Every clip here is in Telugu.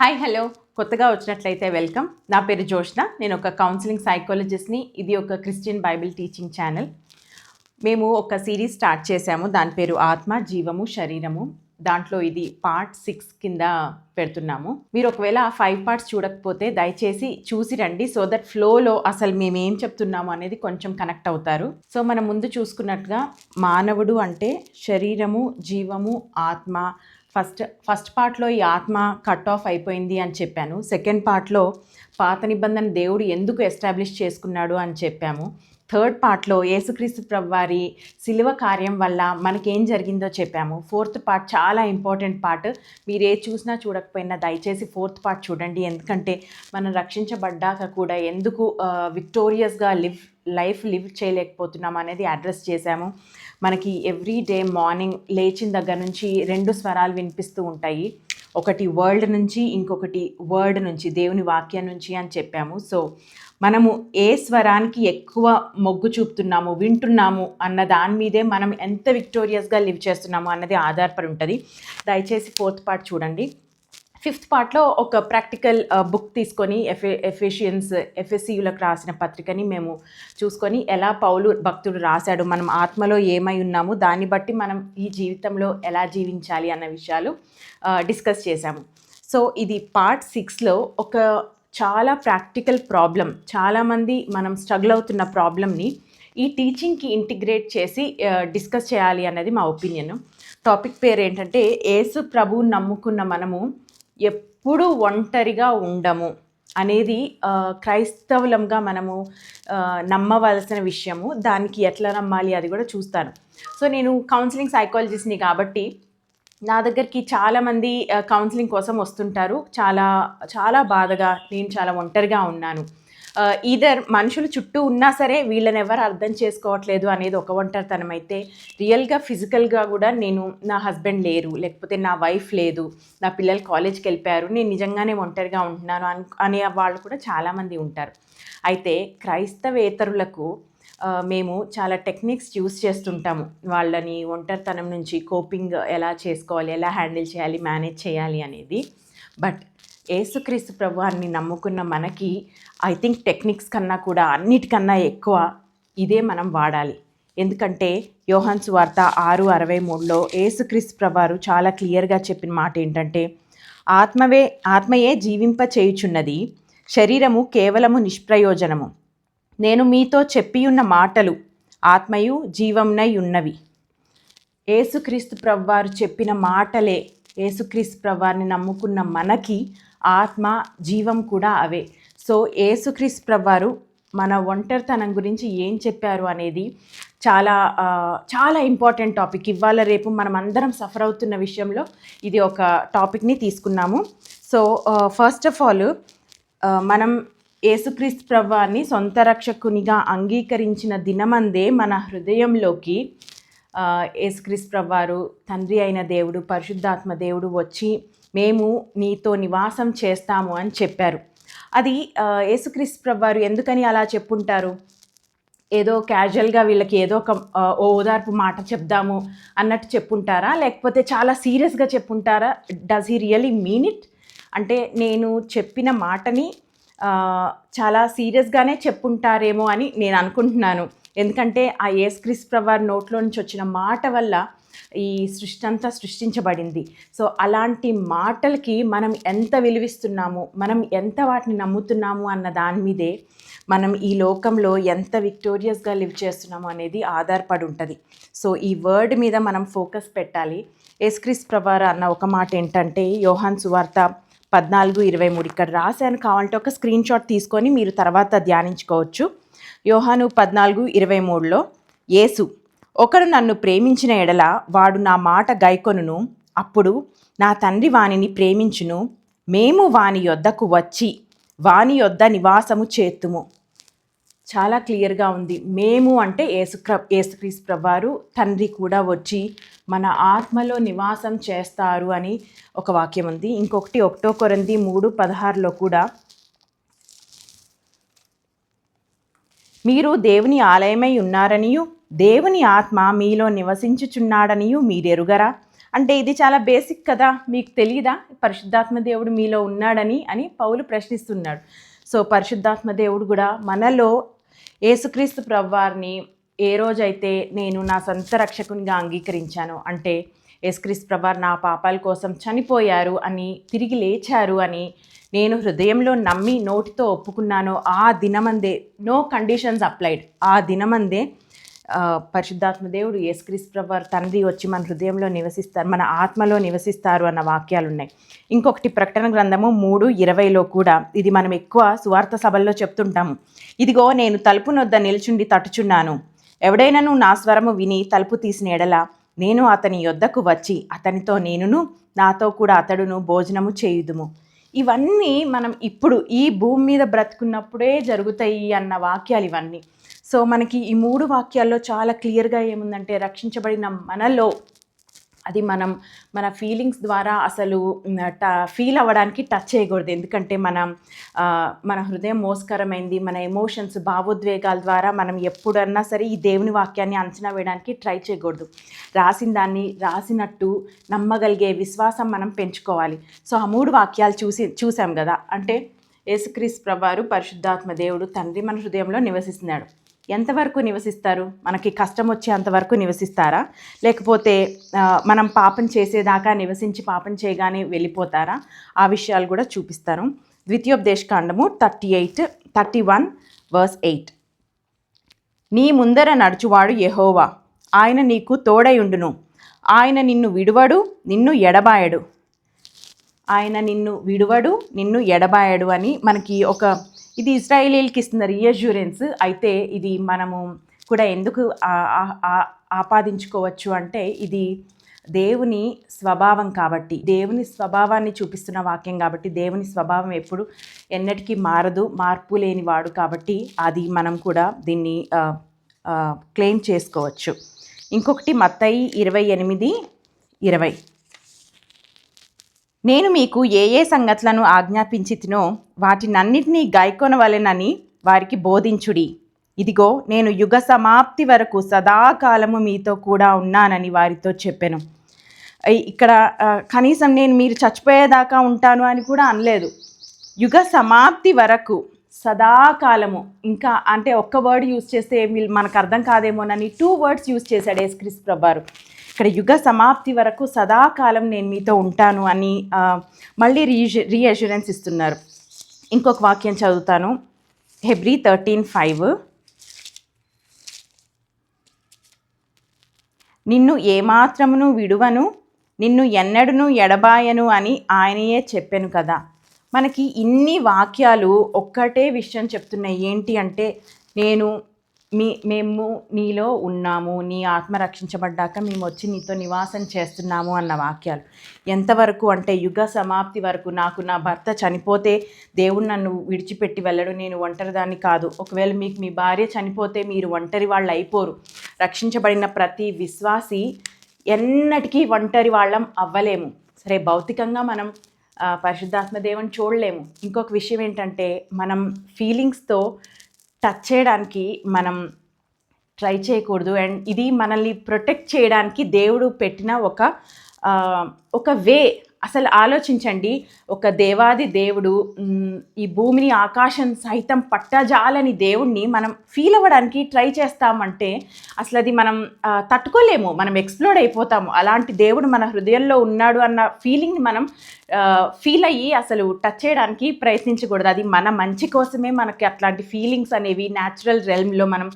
హాయ్ హలో కొత్తగా వచ్చినట్లయితే వెల్కమ్ నా పేరు జోష్న నేను ఒక కౌన్సిలింగ్ సైకాలజిస్ట్ని ఇది ఒక క్రిస్టియన్ బైబిల్ టీచింగ్ ఛానల్ మేము ఒక సిరీస్ స్టార్ట్ చేశాము. దాని పేరు ఆత్మ జీవము శరీరము. దాంట్లో ఇది పార్ట్ సిక్స్ కింద పెడుతున్నాము. మీరు ఒకవేళ ఆ ఫైవ్ పార్ట్స్ చూడకపోతే దయచేసి చూసి రండి. సో దట్ ఫ్లోలో అసలు మేము ఏం చెప్తున్నాము అనేది కొంచెం కనెక్ట్ అవుతారు. సో మనం ముందు చూసుకున్నట్టుగా మానవుడు అంటే శరీరము జీవము ఆత్మ ఫస్ట్ ఫస్ట్ పార్ట్లో ఈ ఆత్మ కట్ ఆఫ్ అయిపోయింది అని చెప్పాను. సెకండ్ పార్ట్లో పాత నిబంధన దేవుడు ఎందుకు ఎస్టాబ్లిష్ చేసుకున్నాడు అని చెప్పాము. థర్డ్ పార్ట్లో యేసుక్రీస్తు ప్రభువారి శిలువ కార్యం వల్ల మనకేం జరిగిందో చెప్పాము. ఫోర్త్ పార్ట్ చాలా ఇంపార్టెంట్ పార్ట్. మీరు ఏ చూసినా చూడకపోయినా దయచేసి ఫోర్త్ పార్ట్ చూడండి. ఎందుకంటే మనం రక్షించబడ్డాక కూడా ఎందుకు విక్టోరియస్గా లివ్ లైఫ్ లివ్ చేయలేకపోతున్నాం అనేది అడ్రస్ చేశాము. మనకి ఎవ్రీ డే మార్నింగ్ లేచిన దగ్గర నుంచి రెండు స్వరాలు వినిపిస్తూ ఉంటాయి. ఒకటి వరల్డ్ నుంచి ఇంకొకటి వర్డ్ నుంచి దేవుని వాక్యం నుంచి అని చెప్పాము. సో మనము ఏ స్వరానికి ఎక్కువ మొగ్గు చూపుతున్నాము వింటున్నాము అన్న దాని మీదే మనం ఎంత విక్టోరియస్గా లివ్ చేస్తున్నాము అన్నది ఆధారపడి ఉంటుంది. దయచేసి ఫోర్త్ పార్ట్ చూడండి. ఫిఫ్త్ పార్ట్లో ఒక ప్రాక్టికల్ బుక్ తీసుకొని ఎఫె ఎఫిషియన్స్ ఎఫ్ఎస్సియులకు రాసిన పత్రికని మేము చూసుకొని ఎలా పౌలు భక్తుడు రాశాడు మనం ఆత్మలో ఏమై ఉన్నాము దాన్ని బట్టి మనం ఈ జీవితంలో ఎలా జీవించాలి అన్న విషయాలు డిస్కస్ చేశాము. సో ఇది పార్ట్ సిక్స్లో ఒక చాలా ప్రాక్టికల్ ప్రాబ్లం. చాలామంది మనం స్ట్రగుల్ అవుతున్న ప్రాబ్లమ్ని ఈ టీచింగ్కి ఇంటిగ్రేట్ చేసి డిస్కస్ చేయాలి అన్నది మా ఒపీనియన్ టాపిక్ పేరు ఏంటంటే ఏసు ప్రభు నమ్ముకున్న మనము ఎప్పుడు ఒంటరిగా ఉండము అనేది క్రైస్తవులంగా మనము నమ్మవలసిన విషయము. దానికి ఎట్లా నమ్మాలి అది కూడా చూస్తాను. సో నేను కౌన్సిలింగ్ సైకాలజిస్ట్ని కాబట్టి నా దగ్గరికి చాలామంది కౌన్సిలింగ్ కోసం వస్తుంటారు. చాలా చాలా బాధగా నేను చాలా ఒంటరిగా ఉన్నాను. ఈధర్ మనుషులు చుట్టూ ఉన్నా సరే వీళ్ళని ఎవరు అర్థం చేసుకోవట్లేదు అనేది ఒక ఒంటరితనం అయితే రియల్గా ఫిజికల్గా కూడా నేను నా హస్బెండ్ లేరు లేకపోతే నా వైఫ్ లేదు నా పిల్లలు కాలేజ్కి వెళ్ళిపోయారు నేను నిజంగానే ఒంటరిగా ఉంటున్నాను అని అనే వాళ్ళు కూడా చాలామంది ఉంటారు. అయితే క్రైస్తవేతరులకు మేము చాలా టెక్నిక్స్ యూస్ చేస్తుంటాము. వాళ్ళని ఒంటరితనం నుంచి కోపింగ్ ఎలా చేసుకోవాలి ఎలా హ్యాండిల్ చేయాలి మేనేజ్ చేయాలి అనేది. బట్ ఏసుక్రీస్తు ప్రభువాన్ని నమ్ముకున్న మనకి ఐ థింక్ టెక్నిక్స్ కన్నా కూడా అన్నిటికన్నా ఎక్కువ ఇదే మనం వాడాలి. ఎందుకంటే యోహన్స్ వార్త ఆరు అరవై మూడులో ఏసుక్రీస్తు ప్రభువారు చాలా క్లియర్గా చెప్పిన మాట ఏంటంటే ఆత్మవే ఆత్మయే జీవింప చేయుచున్నది శరీరము కేవలము నిష్ప్రయోజనము. నేను మీతో చెప్పియున్న మాటలు ఆత్మయు జీవంనై ఉన్నవి ఏసుక్రీస్తు ప్రవ్వారు చెప్పిన మాటలే ఏసుక్రీస్తు ప్రవ్వారిని నమ్ముకున్న మనకి ఆత్మ జీవం కూడా అవే. సో ఏసుక్రీస్తు ప్రవ్వారు మన ఒంటరితనం గురించి ఏం చెప్పారు అనేది చాలా చాలా ఇంపార్టెంట్ టాపిక్ ఇవాళ రేపు మనం అందరం సఫర్ అవుతున్న విషయంలో ఇది ఒక టాపిక్ని తీసుకున్నాము. సో ఫస్ట్ ఆఫ్ ఆల్ మనం యేసుక్రీస్తు ప్రభువాన్ని సొంత రక్షకునిగా అంగీకరించిన దినమందే మన హృదయంలోకి ఆ, యేసుక్రీస్తు ప్రభువారు తండ్రి అయిన దేవుడు పరిశుద్ధాత్మ దేవుడు వచ్చి మేము నీతో నివాసం చేస్తాము అని చెప్పారు. అది ఆ, యేసుక్రీస్తు ఎందుకని అలా చెప్పుంటారు? ఏదో క్యాజువల్గా వీళ్ళకి ఏదో ఒక ఓదార్పు మాట చెప్దాము అన్నట్టు చెప్పుంటారా? లేకపోతే చాలా సీరియస్గా చెప్పుంటారా? Does he really mean it? అంటే నేను చెప్పిన మాటని చాలా సీరియస్గానే చెప్పుంటారేమో అని నేను అనుకుంటున్నాను. ఎందుకంటే ఆ ఏసుక్రీస్ ప్రవర్ నోట్లో నుంచి వచ్చిన మాట వల్ల ఈ సృష్టి అంతా సృష్టించబడింది. సో అలాంటి మాటలకి మనం ఎంత విలువిస్తున్నాము మనం ఎంత వాటిని నమ్ముతున్నాము అన్న దాని మీదే మనం ఈ లోకంలో ఎంత విక్టోరియస్గా లివ్ చేస్తున్నాము అనేది ఆధారపడి ఉంటుంది. సో ఈ వర్డ్ మీద మనం ఫోకస్ పెట్టాలి. ఎస్క్రిస్ ప్రభార అన్న ఒక మాట ఏంటంటే యోహాన్ సువార్త పద్నాలుగు ఇరవై మూడు ఇక్కడ రాశాను కావాలంటే ఒక స్క్రీన్ షాట్ తీసుకొని మీరు తర్వాత ధ్యానించుకోవచ్చు. యోహాను పద్నాలుగు ఇరవై మూడులో యేసు ఒకడు నన్ను ప్రేమించిన ఎడల వాడు నా మాట గైకొనును. అప్పుడు నా తండ్రి వానిని ప్రేమించును. మేము వాని యొద్దకు వచ్చి వాని యొద్ద నివాసము చేతుము చాలా క్లియర్గా ఉంది. మేము అంటే ఏసుక్ర ఏసుక్రీస్తు ప్రభారు తండ్రి కూడా వచ్చి మన ఆత్మలో నివాసం చేస్తారు అని ఒక వాక్యం ఉంది. ఇంకొకటి ఒకటో కొరంది మూడు పదహారులో కూడా మీరు దేవుని ఆలయమై ఉన్నారనియు దేవుని ఆత్మ మీలో నివసించుచున్నాడనియు మీరెరుగరా? అంటే ఇది చాలా బేసిక్ కదా మీకు తెలియదా పరిశుద్ధాత్మ దేవుడు మీలో ఉన్నాడని అని పౌలు ప్రశ్నిస్తున్నాడు. సో పరిశుద్ధాత్మ దేవుడు కూడా మనలో యేసుక్రీస్తు ప్రభువారిని ఏ రోజైతే నేను నా సొంత రక్షకునిగా అంగీకరించాను అంటే యేసుక్రీస్తు ప్రభువారు నా పాపాల కోసం చనిపోయారు అని తిరిగి లేచారు అని నేను హృదయంలో నమ్మి నోటితో ఒప్పుకున్నానో ఆ దినమందే నో కండిషన్స్ అప్లైడ్ ఆ దినమందే పరిశుద్ధాత్మ దేవుడు యేసుక్రీస్ ప్రభు తండ్రి వచ్చి మన హృదయంలో నివసిస్తారు మన ఆత్మలో నివసిస్తారు అన్న వాక్యాలు ఉన్నాయి ఇంకొకటి ప్రకటన గ్రంథము మూడు ఇరవైలో కూడా ఇది మనం ఎక్కువ సువార్త సభల్లో చెప్తుంటాము. ఇదిగో నేను తలుపు నొద్ద నిల్చుండి తట్టుచున్నాను ఎవడైనాను నా స్వరము విని తలుపు తీసిన ఎడల నేను అతని యొద్దకు వచ్చి అతనితో నేనును నాతో కూడా అతడును భోజనము చేయుదుము. ఇవన్నీ మనం ఇప్పుడు ఈ భూమి మీద బ్రతుకున్నప్పుడే జరుగుతాయి అన్న వాక్యాలు ఇవన్నీ. సో మనకి ఈ మూడు వాక్యాల్లో చాలా క్లియర్గా ఏముందంటే రక్షించబడిన మనలో అది మనం మన ఫీలింగ్స్ ద్వారా అసలు ట ఫీల్ అవ్వడానికి టచ్ చేయకూడదు. ఎందుకంటే మనం మన హృదయం మోసకరమైంది మన ఎమోషన్స్ భావోద్వేగాల ద్వారా మనం ఎప్పుడన్నా సరే ఈ దేవుని వాక్యాన్ని అంచనా వేయడానికి ట్రై చేయకూడదు. రాసిన దాన్ని రాసినట్టు నమ్మగలిగే విశ్వాసం మనం పెంచుకోవాలి. సో ఆ మూడు వాక్యాలు చూసి చూసాం కదా? అంటే యేసుక్రీస్ ప్రభారు పరిశుద్ధాత్మ దేవుడు తండ్రి మన హృదయంలో నివసిస్తున్నాడు. ఎంతవరకు నివసిస్తారు? మనకి కష్టం వచ్చేంతవరకు నివసిస్తారా? లేకపోతే మనం పాపం చేసేదాకా నివసించి పాపం చేయగానే వెళ్ళిపోతారా? ఆ విషయాలు కూడా చూపిస్తాను ద్వితీయోపదేశకాండము thirty eight thirty one verse eight. నీ ముందర నడుచువాడు యహోవా. ఆయన నీకు తోడయుండును. ఆయన నిన్ను విడువడు నిన్ను ఎడబాయడు. ఆయన నిన్ను విడువడు నిన్ను ఎడబాయడు అని మనకి ఒక ఇది ఇస్రాయేలీలకి ఇస్తున్న రీఅష్యూరెన్స్ అయితే ఇది మనము కూడా ఎందుకు ఆపాదించుకోవచ్చు అంటే ఇది దేవుని స్వభావం కాబట్టి. దేవుని స్వభావాన్ని చూపిస్తున్న వాక్యం కాబట్టి. దేవుని స్వభావం ఎప్పుడు ఎన్నటికీ మారదు మార్పు లేని వాడు కాబట్టి అది మనం కూడా దీన్ని క్లెయిమ్ చేసుకోవచ్చు. ఇంకొకటి మత్తయి ఇరవై ఎనిమిది ఇరవై. నేను మీకు ఏ ఏ సంగతులను ఆజ్ఞాపించితినో వాటినన్నిటినీ గాయకొనవలెనని వారికి బోధించుడి. ఇదిగో నేను యుగ సమాప్తి వరకు సదాకాలము మీతో కూడా ఉన్నానని వారితో చెప్పాను. ఇక్కడ కనీసం నేను మీరు చచ్చిపోయేదాకా ఉంటాను అని కూడా అనలేదు. యుగ సమాప్తి వరకు సదాకాలము ఇంకా అంటే ఒక్క వర్డ్ యూజ్ చేస్తే మనకు అర్థం కాదేమోనని టూ వర్డ్స్ యూజ్ చేశాడు క్రిస్ ప్రభారు. ఇక్కడ యుగ సమాప్తి వరకు సదాకాలం నేను మీతో ఉంటాను అని మళ్ళీ రీ రీఅష్యూరెన్స్ ఇస్తున్నారు. ఇంకొక వాక్యం చదువుతాను. హెబ్రి థర్టీన్ ఫైవ్. నిన్ను ఏమాత్రమును విడువను నిన్ను ఎన్నడను ఎడబాయను అని ఆయనయే చెప్పాను కదా. మనకి ఇన్ని వాక్యాలు ఒక్కటే విషయం చెప్తున్నాయి. ఏంటి అంటే నేను మీ మేము నీలో ఉన్నాము నీ ఆత్మ రక్షించబడ్డాక మేము వచ్చి నీతో నివాసం చేస్తున్నాము అన్న వాక్యాలు. ఎంతవరకు అంటే యుగ సమాప్తి వరకు నాకు నా భర్త చనిపోతే దేవుడు నన్ను విడిచిపెట్టి వెళ్ళడు నేను ఒంటరిదాన్ని కాదు. ఒకవేళ మీకు మీ భార్య చనిపోతే మీరు ఒంటరి వాళ్ళు అయిపోరు రక్షించబడిన ప్రతి విశ్వాసి ఎన్నటికీ ఒంటరి వాళ్ళం అవ్వలేము. సరే భౌతికంగా మనం పరిశుద్ధాత్మ దేవుని చూడలేము. ఇంకొక విషయం ఏంటంటే మనం ఫీలింగ్స్తో టచ్ చేయడానికి మనం ట్రై చేయకూడదు. అండ్ ఇది మనల్ని ప్రొటెక్ట్ చేయడానికి దేవుడు పెట్టిన ఒక ఒక వే అసలు ఆలోచించండి ఒక దేవాది దేవుడు ఈ భూమిని ఆకాశం సహితం పట్టజాలని దేవుణ్ణి మనం ఫీల్ అవ్వడానికి ట్రై చేస్తామంటే అసలు అది మనం తట్టుకోలేము మనం ఎక్స్ప్లోడ్ అయిపోతాము. అలాంటి దేవుడు మన హృదయంలో ఉన్నాడు అన్న ఫీలింగ్ని మనం ఫీల్ అయ్యి అసలు టచ్ చేయడానికి ప్రయత్నించకూడదు. అది మన మంచి కోసమే మనకి అట్లాంటి ఫీలింగ్స్ అనేవి న్యాచురల్ రెల్మ్లో మనం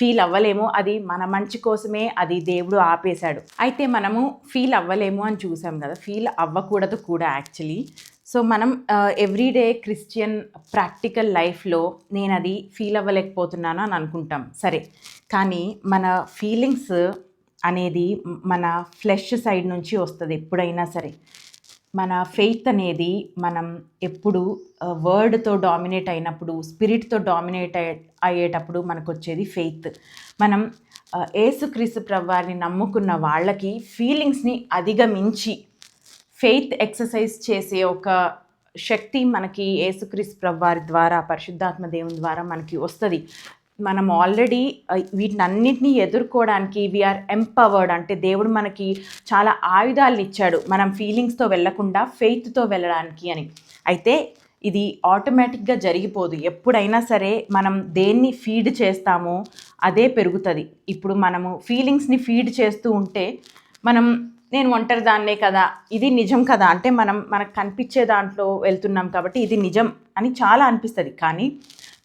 ఫీల్ అవ్వలేము. అది మన మంచి కోసమే అది దేవుడు ఆపేశాడు. అయితే మనము ఫీల్ అవ్వలేము అని చూసాం కదా. ఫీల్ అవ్వకూడదు కూడా యాక్చువల్లీ సో మనం ఎవ్రీడే క్రిస్టియన్ ప్రాక్టికల్ లైఫ్లో నేను అది ఫీల్ అవ్వలేకపోతున్నాను అని అనుకుంటాం. సరే. కానీ మన ఫీలింగ్స్ అనేది మన ఫ్లెష్ సైడ్ నుంచి వస్తుంది ఎప్పుడైనా సరే. మన ఫెయిత్ అనేది మనం ఎప్పుడు వర్డ్తో డామినేట్ అయినప్పుడు స్పిరిట్తో డామినేట్ అయ్యేటప్పుడు మనకు వచ్చేది ఫెయిత్ మనం ఏసుక్రీస్తు యేసుక్రీస్తు ప్రభువారిని నమ్ముకున్న వాళ్ళకి ఫీలింగ్స్ని అధిగమించి ఫెయిత్ ఎక్సర్సైజ్ చేసే ఒక శక్తి మనకి ఏసుక్రీస్తు ప్రభువారి ద్వారా పరిశుద్ధాత్మ దేవుని ద్వారా మనకి వస్తుంది. మనం ఆల్రెడీ వీటిని అన్నింటినీ ఎదుర్కోవడానికి వీఆర్ ఎంపవర్డ్ అంటే దేవుడు మనకి చాలా ఆయుధాలను ఇచ్చాడు మనం ఫీలింగ్స్తో వెళ్ళకుండా ఫెయిత్తో వెళ్ళడానికి అని. అయితే ఇది ఆటోమేటిక్గా జరిగిపోదు. ఎప్పుడైనా సరే మనం దేన్ని ఫీడ్ చేస్తామో అదే పెరుగుతుంది. ఇప్పుడు మనము ఫీలింగ్స్ని ఫీడ్ చేస్తూ ఉంటే మనం నేను ఒంటరి దాన్నే కదా ఇది నిజం కదా అంటే మనం మనకు కనిపించే దాంట్లో వెళ్తున్నాం కాబట్టి ఇది నిజం అని చాలా అనిపిస్తుంది. కానీ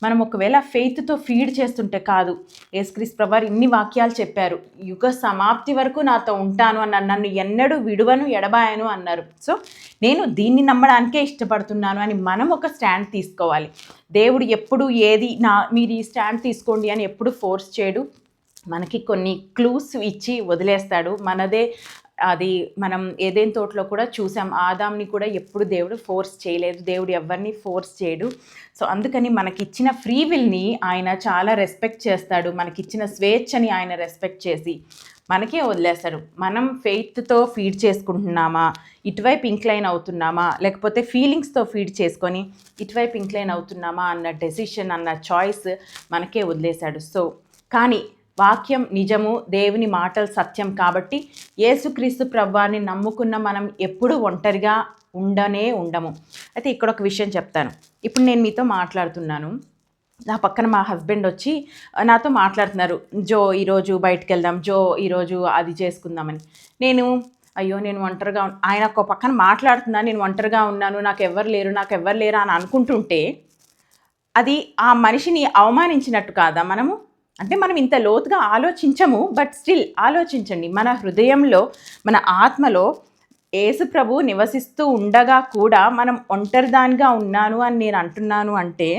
మనం ఒకవేళ ఫెయిత్తో ఫీడ్ చేస్తుంటే కాదు. యేసుక్రీస్ ప్రభార్ ఇన్ని వాక్యాలు చెప్పారు. యుగ సమాప్తి వరకు నాతో ఉంటాను అన్న నన్ను ఎన్నడూ విడువను ఎడబాయను అన్నారు. సో నేను దీన్ని నమ్మడానికే ఇష్టపడుతున్నాను అని మనం ఒక స్టాండ్ తీసుకోవాలి. దేవుడు ఎప్పుడు ఏది నా మీరు ఈ స్టాండ్ తీసుకోండి అని ఎప్పుడు ఫోర్స్ చేయడు. మనకి కొన్ని క్లూస్ ఇచ్చి వదిలేస్తాడు. మనదే అది మనం ఏదేం తోటలో కూడా చూసాం. ఆదాంని కూడా ఎప్పుడు దేవుడు ఫోర్స్ చేయలేదు. దేవుడు ఎవరిని ఫోర్స్ చేయడు. సో అందుకని మనకిచ్చిన ఫ్రీ విల్ని ఆయన చాలా రెస్పెక్ట్ చేస్తాడు. మనకిచ్చిన స్వేచ్ఛని ఆయన రెస్పెక్ట్ చేసి మనకే వదిలేస్తాడు మనం ఫెయిత్తో ఫీడ్ చేసుకుంటున్నామా? ఇటువైపు ఇంక్లైన్ అవుతున్నామా? లేకపోతే ఫీలింగ్స్తో ఫీడ్ చేసుకొని ఇటువైపు ఇంక్లైన్ అవుతున్నామా? అన్న డెసిషన్ అన్న చాయిస్ మనకే వదిలేశాడు. సో కానీ వాక్యం నిజము దేవుని మాటలు సత్యం కాబట్టి యేసుక్రీస్తు ప్రభువాన్ని నమ్ముకున్న మనం ఎప్పుడు ఒంటరిగా ఉండనే ఉండము. అయితే ఇక్కడ ఒక విషయం చెప్తాను. ఇప్పుడు నేను మీతో మాట్లాడుతున్నాను. నా పక్కన మా హస్బెండ్ వచ్చి నాతో మాట్లాడుతున్నారు. జో ఈరోజు బయటకు వెళ్దాం జో ఈరోజు అది చేసుకుందామని. నేను అయ్యో నేను ఒంటరిగా ఆయన ఒక పక్కన మాట్లాడుతున్నా నేను ఒంటరిగా ఉన్నాను. నాకు ఎవరు లేరు. నాకు ఎవరు లేరు? అని అనుకుంటుంటే అది ఆ మనిషిని అవమానించినట్టు కాదా మనము? అంటే మనం ఇంత లోతుగా ఆలోచించము బట్ స్టిల్ ఆలోచించండి. మన హృదయంలో మన ఆత్మలో యేసు ప్రభు నివసిస్తూ ఉండగా కూడా మనం ఒంటరిదానిగా ఉన్నాను అని నేను అంటున్నాను అంటే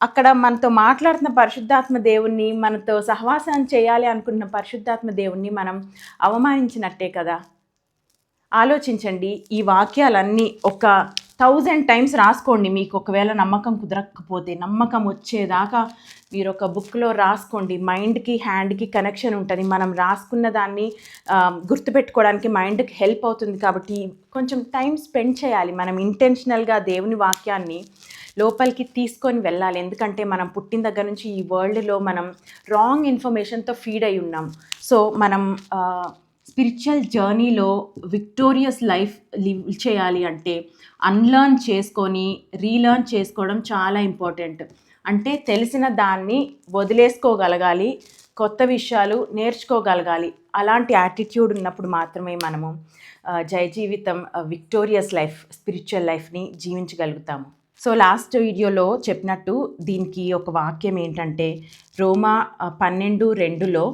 అక్కడ మనతో మాట్లాడుతున్న పరిశుద్ధాత్మ దేవుణ్ణి మనతో సహవాసం చేయాలి అనుకున్న పరిశుద్ధాత్మ దేవుణ్ణి మనం అవమానించినట్టే కదా? ఆలోచించండి ఈ వాక్యాలన్నీ ఒక థౌజండ్ టైమ్స్ రాసుకోండి మీకు. ఒకవేళ నమ్మకం కుదరకపోతే నమ్మకం వచ్చేదాకా మీరు ఒక బుక్లో రాసుకోండి. మైండ్కి హ్యాండ్కి కనెక్షన్ ఉంటుంది. మనం రాసుకున్న దాన్ని గుర్తుపెట్టుకోవడానికి మైండ్కి హెల్ప్ అవుతుంది కాబట్టి కొంచెం టైం స్పెండ్ చేయాలి. మనం ఇంటెన్షనల్గా దేవుని వాక్యాన్ని లోపలికి తీసుకొని వెళ్ళాలి. ఎందుకంటే మనం పుట్టిన దగ్గర నుంచి ఈ వరల్డ్లో మనం రాంగ్ ఇన్ఫర్మేషన్తో ఫీడ్ అయి ఉన్నాం. సో మనం స్పిరిచువల్ జర్నీలో విక్టోరియస్ లైఫ్ లివ్ చేయాలి అంటే అన్లర్న్ చేసుకొని రీలర్న్ చేసుకోవడం చాలా ఇంపార్టెంట్. అంటే తెలిసిన దాన్ని వదిలేసుకోగలగాలి కొత్త విషయాలు నేర్చుకోగలగాలి. అలాంటి యాటిట్యూడ్ ఉన్నప్పుడు మాత్రమే మనము జయ జీవితం విక్టోరియస్ లైఫ్ స్పిరిచువల్ లైఫ్ని జీవించగలుగుతాము. సో లాస్ట్ వీడియోలో చెప్పినట్టు దీనికి ఒక వాక్యం ఏంటంటే రోమా పన్నెండు రెండులో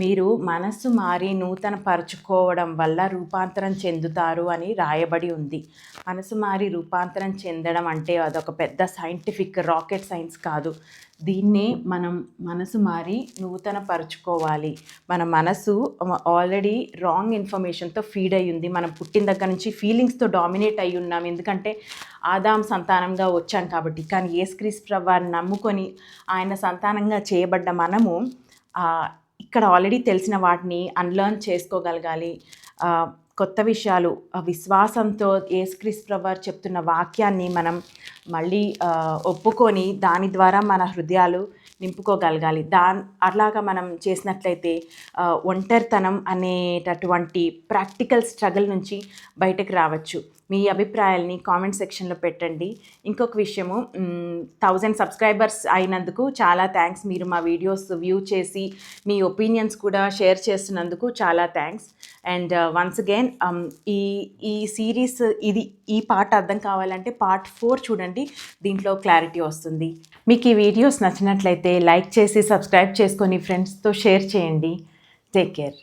మీరు మనస్సు మారి నూతన పరుచుకోవడం వల్ల రూపాంతరం చెందుతారు అని రాయబడి ఉంది. మనసు మారి రూపాంతరం చెందడం అంటే అదొక పెద్ద సైంటిఫిక్ రాకెట్ సైన్స్ కాదు. దీన్నే మనం మనసు మారి నూతన పరుచుకోవాలి మన మనసు ఆల్రెడీ రాంగ్ ఇన్ఫర్మేషన్తో ఫీడ్ అయ్యి ఉంది. మనం పుట్టిన దగ్గర నుంచి ఫీలింగ్స్తో డామినేట్ అయి ఉన్నాం. ఎందుకంటే ఆదాం సంతానంగా వచ్చాం కాబట్టి. కానీ ఏస్క్రీస్ ప్రభాన్ని నమ్ముకొని ఆయన సంతానంగా చేయబడ్డ మనము ఇక్కడ ఆల్రెడీ తెలిసిన వాటిని అన్లర్న్ చేసుకోగలగాలి. కొత్త విషయాలు విశ్వాసంతో ఏసుక్రీస్ ప్రవర్ చెప్తున్న వాక్యాన్ని మనం మళ్ళీ ఒప్పుకొని దాని ద్వారా మన హృదయాలు నింపుకోగలగాలి. దా అట్లాగా మనం చేసినట్లయితే ఒంటరితనం అనేటటువంటి ప్రాక్టికల్ స్ట్రగుల్ నుంచి బయటకు రావచ్చు. మీ అభిప్రాయాల్ని కామెంట్ సెక్షన్లో పెట్టండి. ఇంకొక విషయము థౌజండ్ సబ్స్క్రైబర్స్ అయినందుకు చాలా థ్యాంక్స్ మీరు మా వీడియోస్ వ్యూ చేసి మీ ఒపీనియన్స్ కూడా షేర్ చేస్తున్నందుకు చాలా థ్యాంక్స్ అండ్ వన్స్ అగైన్ ఈ ఈ సిరీస్ ఇది ఈ పార్ట్ అర్థం కావాలంటే పార్ట్ ఫోర్ చూడండి. దీంట్లో క్లారిటీ వస్తుంది. మీకు ఈ వీడియోస్ నచ్చినట్లయితే లైక్ చేసి సబ్స్క్రైబ్ చేసుకొని ఫ్రెండ్స్తో షేర్ చేయండి. Take care